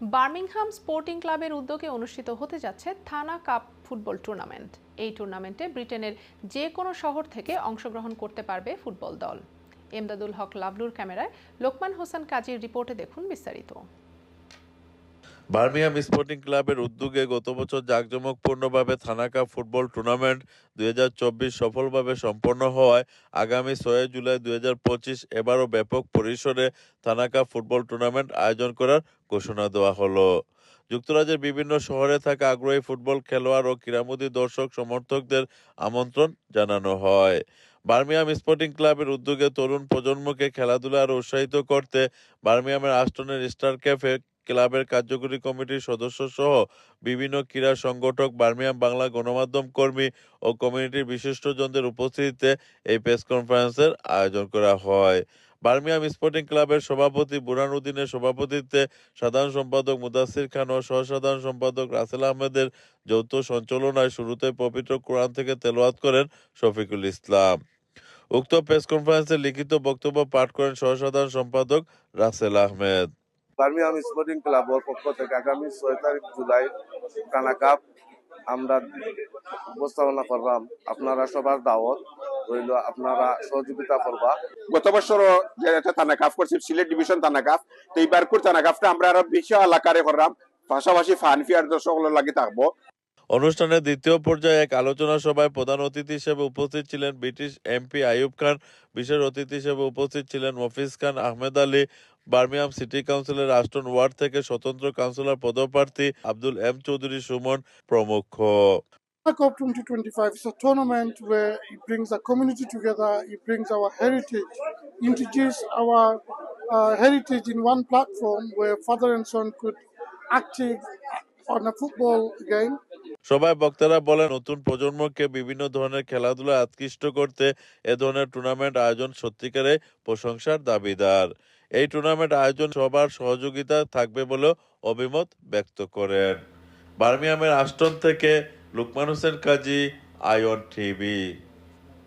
Birmingham sporting ক্লাবের উদ্যোগে অনুষ্ঠিত হতে যাচ্ছে থানা কাপ ফুটবল টুর্নামেন্ট। এই টুর্নামেন্টে ব্রিটেনের যে কোনো শহর থেকে অংশগ্রহণ করতে পারবে ফুটবল দল। এমদাদুল হক লাভলুর ক্যামেরায় লোকমান হোসেন কাজীর রিপোর্টে দেখুন বিস্তারিত। বার্মিয়াম স্পোর্টিং ক্লাবের উদ্যোগে গত বছর জাঁকজমকপূর্ণভাবে থানা কাপ ফুটবল টুর্নামেন্ট দুই হাজার চব্বিশ সফলভাবে সম্পন্ন হওয়ায় আগামী ছয় জুলাই দুই হাজার পঁচিশ এবারও ব্যাপক পরিসরে থানা কাপ ফুটবল টুর্নামেন্ট আয়োজন করার ঘোষণা দেওয়া হলো। যুক্তরাজ্যের বিভিন্ন শহরে থাকা আগ্রহী ফুটবল খেলোয়াড় ও ক্রীড়ামোদী দর্শক সমর্থকদের আমন্ত্রণ জানানো হয়। বার্মিয়াম স্পোর্টিং ক্লাবের উদ্যোগে তরুণ প্রজন্মকে খেলাধুলা আরও উৎসাহিত করতে বার্মিয়ামের আস্টনের স্টার ক্যাফে ক্লাবের কার্যকরী কমিটির সদস্য সহ বিভিন্ন ক্রীড়া সংগঠক, বার্মিয়াম বাংলা গণমাধ্যম কর্মী ও কমিউনিটির বিশিষ্টজনদের উপস্থিতিতে এই প্রেস কনফারেন্সের আয়োজন করা হয়। বার্মিয়াম স্পোর্টিং ক্লাবের সভাপতি বুরান উদ্দিনের সভাপতিত্বে সাধারণ সম্পাদক মুদাসির খান ও সহসাধারণ সম্পাদক রাসেল আহমেদের যৌথ সঞ্চালনায় শুরুতে পবিত্র কোরআন থেকে তেলাওয়াত করেন শফিকুল ইসলাম। উক্ত প্রেস কনফারেন্সে লিখিত বক্তব্য পাঠ করেন সহসাধারণ সম্পাদক রাসেল আহমেদ। বার্মিয়াম স্পোর্টিং ক্লাবের পক্ষ থেকে আগামী ছয় তারিখ জুলাই কানা কাপ আমরা উপস্থাপনা করলাম। আপনারা সবার দাওয়াত রইল, আপনারা সহযোগিতা করবা। গত বছর যে থানা করছি, সিলেট ডিভিশন থানা কাপ, তো থানা আমরা আরও বিশাল আকারে করলাম। পাশাপাশি ফান ফিয়ার দর্শক লাগি থাকব। অনুষ্ঠানের দ্বিতীয় পর্যায়ে এক আলোচনা সভায় প্রধান অতিথি হিসেবে উপস্থিত ছিলেন ব্রিটিশ এমপি আইয়ুব খান বিশেষ অতিথি হিসেবে উপস্থিত ছিলেন মফিজ খান আহমেদ আলী বার্মিয়াম সিটি কাউন্সিলের আস্টন ওয়ার্ড থেকে স্বতন্ত্র কাউন্সিলর পদপ্রার্থী আব্দুল এম চৌধুরী সুমন প্রমুখ Cup 2025 is a tournament where it brings the community together, it brings our heritage, introduce our uh, heritage in one platform where father and son could active on a football game. সবাই বক্তারা বলেন, নতুন প্রজন্মকে বিভিন্ন ধরনের খেলাধুলা আকৃষ্ট করতে এ ধরনের টুর্নামেন্ট আয়োজন সত্যিকারে প্রশংসার দাবিদার। এই টুর্নামেন্ট আয়োজন সবার সহযোগিতা থাকবে বলে অভিমত ব্যক্ত করেন। বার্মিয়ামের আষ্টন থেকে লুকমান হোসেন কাজী আয়ন টিভি।